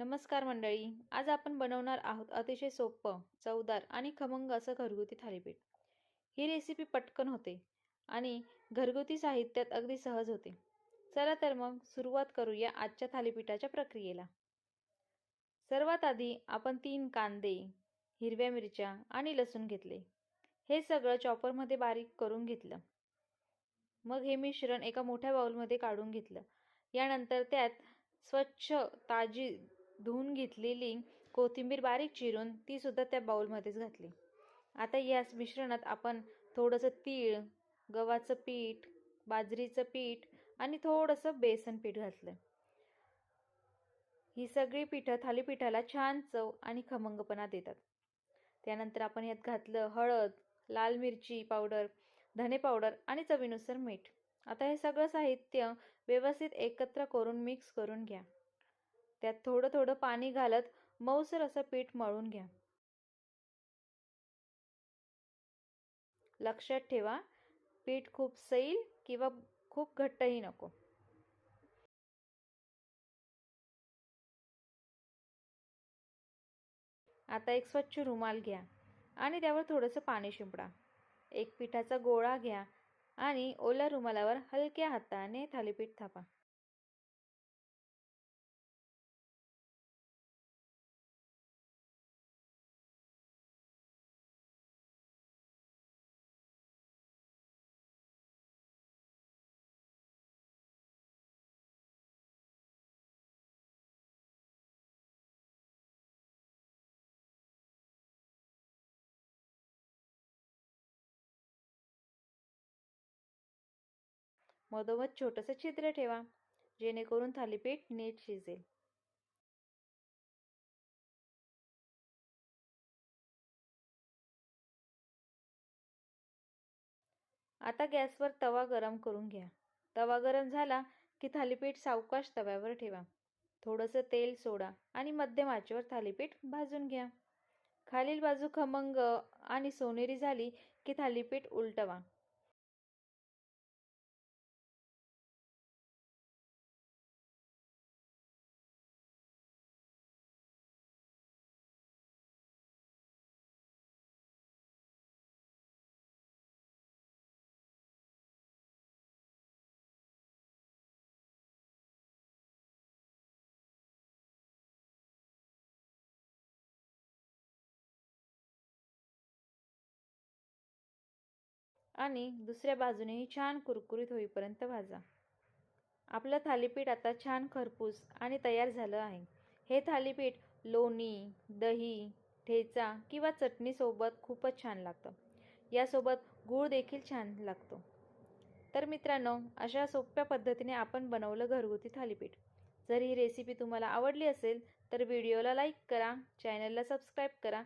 नमस्कार मंडळी. आज आपण बनवणार आहोत अतिशय सोपं चवदार आणि खमंग असं घरगुती थालीपीठ. ही रेसिपी पटकन होते आणि घरगुती साहित्यात अगदी सहज होते. चला तर मग सुरुवात करूया आजच्या थालीपीठाच्या प्रक्रियेला. सर्वात आधी आपण तीन कांदे हिरव्या मिरच्या आणि लसूण घेतले. हे सगळं चॉपरमध्ये बारीक करून घेतलं. मग हे मिश्रण एका मोठ्या बाउलमध्ये काढून घेतलं. यानंतर त्यात स्वच्छ ताजी धुवून घेतलेली कोथिंबीर बारीक चिरून तीसुद्धा त्या बाऊलमध्येच घातली. आता याच मिश्रणात आपण थोडंसं तीळ गव्हाचं पीठ बाजरीचं पीठ आणि थोडंसं बेसन पीठ घातलं. ही सगळी पिठं थालीपीठाला छान चव आणि खमंगपणा देतात. त्यानंतर आपण यात घातलं हळद लाल मिरची पावडर धने पावडर आणि चवीनुसार मीठ. आता हे सगळं साहित्य व्यवस्थित एकत्र करून मिक्स करून घ्या. त्यात थोडं थोडं पाणी घालत मऊसर असं पीठ मळून घ्या. लक्षात ठेवा पीठ खूप सैल किंवा खूप घट्टही नको. आता एक स्वच्छ रुमाल घ्या आणि त्यावर थोडंसं पाणी शिंपडा. एक पिठाचा गोळा घ्या आणि ओल्या रुमालावर हलक्या हाताने थालीपीठ थापा. मधोमध छोटंसं छिद्र ठेवा जेणेकरून थालीपीठ नीट शिजेल. आता गॅसवर तवा गरम करून घ्या. तवा गरम झाला की थालीपीठ सावकाश तव्यावर ठेवा. थोडंसं तेल सोडा आणि मध्यम आचेवर थालीपीठ भाजून घ्या. खालील बाजू खमंग आणि सोनेरी झाली की थालीपीठ उलटवा. आणि दुसऱ्या बाजूनेही छान कुरकुरीत होईपर्यंत भाजा. आपलं थालीपीठ आता छान खरपूस आणि तयार झालं आहे. हे थालीपीठ लोणी दही ठेचा किंवा चटणीसोबत खूपच छान लागतं. यासोबत गूळ देखील छान लागतो. तर मित्रांनो अशा सोप्या पद्धतीने आपण बनवलं घरगुती थालीपीठ. जर ही रेसिपी तुम्हाला आवडली असेल तर व्हिडिओला लाईक करा चॅनलला सबस्क्राईब करा